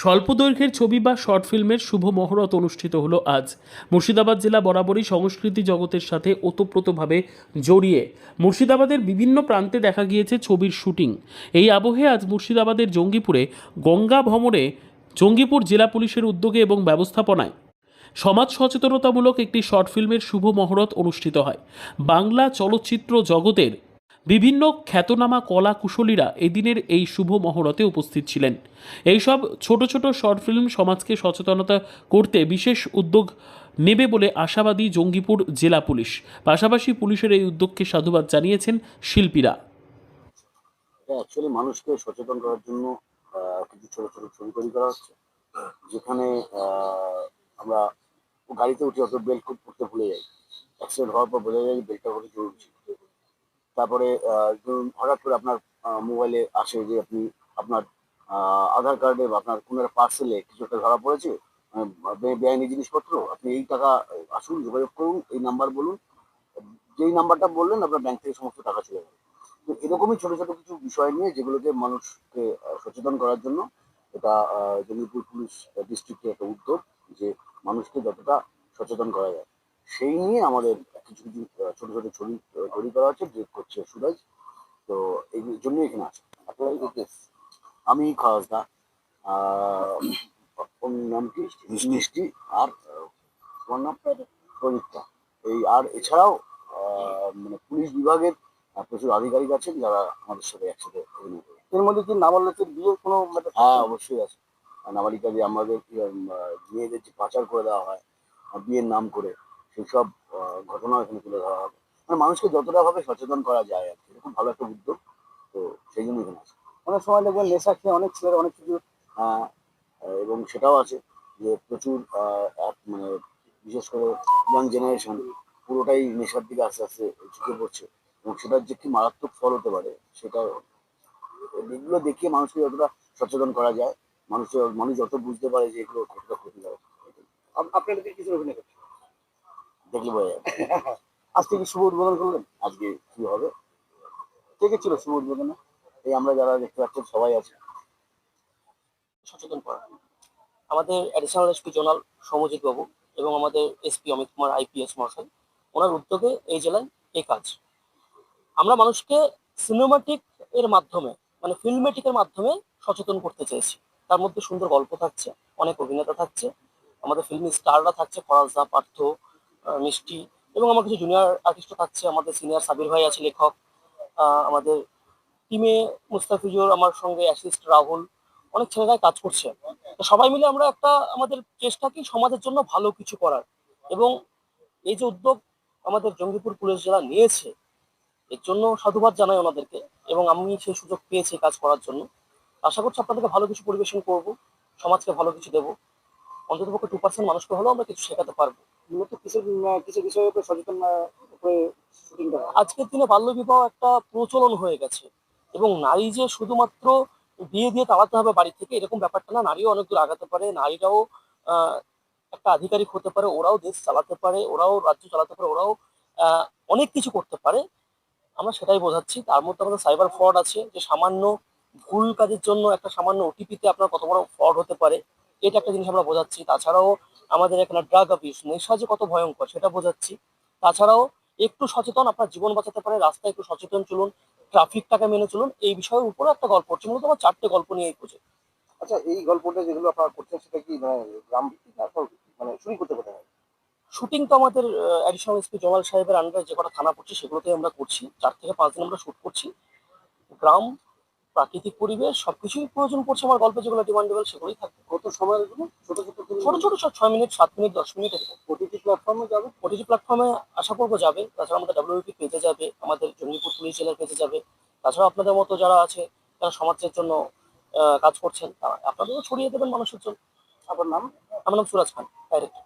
স্বল্প দৈর্ঘ্যের ছবি বা শর্ট ফিল্মের শুভ মহরত অনুষ্ঠিত হলো আজ। মুর্শিদাবাদ জেলা বরাবরই সংস্কৃতি জগতের সাথে ওতপ্রোতভাবে জড়িয়ে। মুর্শিদাবাদের বিভিন্ন প্রান্তে দেখা গিয়েছে ছবির শুটিং। এই আবহে আজ মুর্শিদাবাদের জঙ্গিপুরে গঙ্গা ভ্রমণে জঙ্গিপুর জেলা পুলিশের উদ্যোগে এবং ব্যবস্থাপনায় সমাজ সচেতনতামূলক একটি শর্ট ফিল্মের শুভ মহরত অনুষ্ঠিত হয়। বাংলা চলচ্চিত্র জগতের বিভিন্ন খ্যাতনামা কলা কুশলীরা এদিনের এই শুভ মহরতে উপস্থিত ছিলেন। এইসব ছোট ছোট শর্ট ফিল্ম সমাজকে সচেতনতা করতে বিশেষ উদ্যোগ নেবে বলে আশাবাদী জঙ্গিপুর জেলা পুলিশ। পাশাপাশি পুলিশের এই উদ্যোগকে সাধুবাদ জানিয়েছেন শিল্পীরা। অ্যাকচুয়ালি মানুষকে সচেতন করার জন্য কিছু ছোট ছোট ছবি তৈরি করা হচ্ছে। যেখানে আমরা গাড়িতে উঠে অত বেল্ট করতে ভুলে যাই। অ্যাক্সিডেন্ট হওয়ার পর ভুলে যাই বেল্টটা করে জরুরি। তারপরে ধরুন হঠাৎ করে আপনার মোবাইলে আসে যে আপনি, আপনার আধার কার্ডে বা আপনার কোনো একটা পার্সেলে কিছু একটা ধরা পড়েছে বে- বেআইনি জিনিসপত্র, আপনি এই টাকা, আসুন, যোগাযোগ করুন, এই নাম্বার বলুন, যেই নাম্বারটা বললেন, আপনার ব্যাংক থেকে সমস্ত টাকা চলে যাবে তো এরকমই ছোট ছোট কিছু বিষয় নিয়ে যেগুলোকে মানুষকে সচেতন করার জন্য এটা জঙ্গিপুর পুলিশ ডিস্ট্রিক্টের একটা উদ্যোগ যে মানুষকে যতটা সচেতন করা যায়। সেই নিয়ে আমাদের কিছু কিছু ছোট ছোট ছবি তৈরি করা হচ্ছে যে করছে সুরাজ তো এই জন্যই এখানে আছে। আমি খাওয়াজদা ওর নাম কি? মিষ্টি। আর তোমার নাম প্রদীপ্তা এই আর এছাড়াও মানে পুলিশ বিভাগের প্রচুর আধিকারিক আছেন যারা আমাদের সাথে একসাথে অভিনয় করে এর মধ্যে কি নাবালকের বিয়ে কোনো মানে হ্যাঁ অবশ্যই আছে। নাবালিকা যে আমাদের মেয়েদের যে পাচার করে দেওয়া হয় বিয়ের নাম করে সেই সব ঘটনা এখানে তুলে ধরা হবে। মানে মানুষকে যতটা ভাবে সচেতন করা যায় আর কি খুব ভালো একটা উদ্যোগ, তো সেই জন্য এখানে আছে। অনেক সময় দেখবেন নেশা খেয়ে অনেক ছেলেরা অনেক কিছু এবং সেটাও আছে যে প্রচুর মানে বিশেষ করে ইয়াং জেনারেশন পুরোটাই নেশার দিকে আস্তে আস্তে ঝুঁকে পড়ছে এবং সেটার যে কি মারাত্মক ফল হতে পারে সেটা এগুলো দেখিয়ে মানুষকে যতটা সচেতন করা যায় মানুষ মানুষ যত বুঝতে পারে যে এগুলো কতটা ক্ষতিকারক। আপ- আপনারা কিছু অভিনয় দেখলে বোঝা যাবে। আজ থেকে শুভ উদ্বোধন করলেন আজকে কি হবে? কে কে ছিল শুভ উদ্বোধনে? এই আমরা যারা দেখতে পাচ্ছেন সবাই আছে। সচেতন করা। আমাদের অ্যাডিশনাল এসপি জোনাল সৌমজিৎ বাবু এবং আমাদের এসপি অমিত কুমার আইপিএস মহাশয়, ওনার উদ্যোগে এই জেলায় এই কাজ। আমরা মানুষকে সিনেমাটিক এর মাধ্যমে মানে ফিল্মেটিকের মাধ্যমে সচেতন করতে চেয়েছি। তার মধ্যে সুন্দর গল্প থাকছে, অনেক অভিনেতা থাকছে, আমাদের ফিল্মি স্টাররা থাকছে ফরাজদা পার্থ মিষ্টি এবং আমার কিছু জুনিয়র আর্টিস্টও থাকছে, আমাদের সিনিয়র সাবির ভাই আছে লেখক আমাদের টিমে মুস্তাফিজুর আমার সঙ্গে অ্যাসিস্ট রাহুল, অনেক ছেলেরাই কাজ করছে। তো সবাই মিলে আমরা একটা আমাদের চেষ্টা কি সমাজের জন্য ভালো কিছু করার এবং এই যে উদ্যোগ আমাদের জঙ্গিপুর পুলিশ জেলা নিয়েছে, এর জন্য সাধুবাদ জানাই ওনাদেরকে এবং আমি সেই সুযোগ পেয়েছি কাজ করার জন্য। আশা করছি আপনাদেরকে ভালো কিছু পরিবেশন করব, সমাজকে ভালো কিছু দেবো। অন্তত পক্ষে টু পার্সেন্ট মানুষকে হলেও আমরা কিছু শেখাতে পারব। মূলত কিছু কিছু বিষয়ের উপরে সচেতন আজকের দিনে বাল্যবিবাহ একটা প্রচলন হয়ে গেছে এবং নারী যে শুধুমাত্র বিয়ে দিয়ে তাড়াতে হবে বাড়ি থেকে এরকম ব্যাপারটা না নারীও অনেক দূর আগাতে পারে নারীরাও একটা আধিকারিক হতে পারে ওরাও দেশ চালাতে পারে ওরাও রাজ্য চালাতে পারে ওরাও অনেক কিছু করতে পারে। আমরা সেটাই বোঝাচ্ছি। তার মধ্যে আমাদের সাইবার ফ্রড আছে যে সামান্য ভুল কাজের জন্য একটা সামান্য ওটিপিতে আপনার কত বড় ফ্রড হতে পারে। এটা একটা জিনিস আমরা বোঝাচ্ছি তাছাড়াও আমাদের এখানে ড্রাগ অ্যাবিউস নেশা যে কত ভয়ঙ্কর সেটা বোঝাচ্ছি তাছাড়াও একটু সচেতন আপনার জীবন বাঁচাতে পারে রাস্তায় একটু সচেতন চলুন ট্রাফিকটাকে মেনে চলুন এই বিষয়ের উপরে একটা গল্প হচ্ছে মূলত আমার চারটে গল্প নিয়ে এই প্রজেক্ট আচ্ছা এই গল্পটা যেগুলো আপনারা করছেন সেটা কি মানে গ্রাম? মানে শুটিং করতে হয়? শুটিং তো আমাদের অ্যাডিশনাল এসপি জমাল সাহেবের আন্ডারে যে কটা থানা পড়ছে সেগুলোতে আমরা করছি চার থেকে পাঁচ দিন আমরা শুট করছি গ্রাম প্রাকৃতিক পরিবেশ সবকিছুই প্রয়োজন পড়ছে আমার গল্পে যেগুলো ডিমান্ডেবল সেগুলোই থাকবে। কত সময়ের জন্য ছোট ছোট ছোট ছোট সব ছয় মিনিট সাত মিনিট দশ মিনিট এরকম। ওটিটি প্ল্যাটফর্মে যাবে? ওটিটি প্ল্যাটফর্মে আশা করব যাবে। তাছাড়া আমাদের ডাব্লিউপি পেজে যাবে আমাদের জঙ্গিপুর পুলিশ জেলার পেজে যাবে। তাছাড়া আপনাদের মতো যারা আছে যারা সমাজের জন্য কাজ করছেন তারা আপনাদেরও ছড়িয়ে দেবেন মানুষের জন্য। আপনার নাম? আমার নাম সুরাজ খান ডাইরেক্টর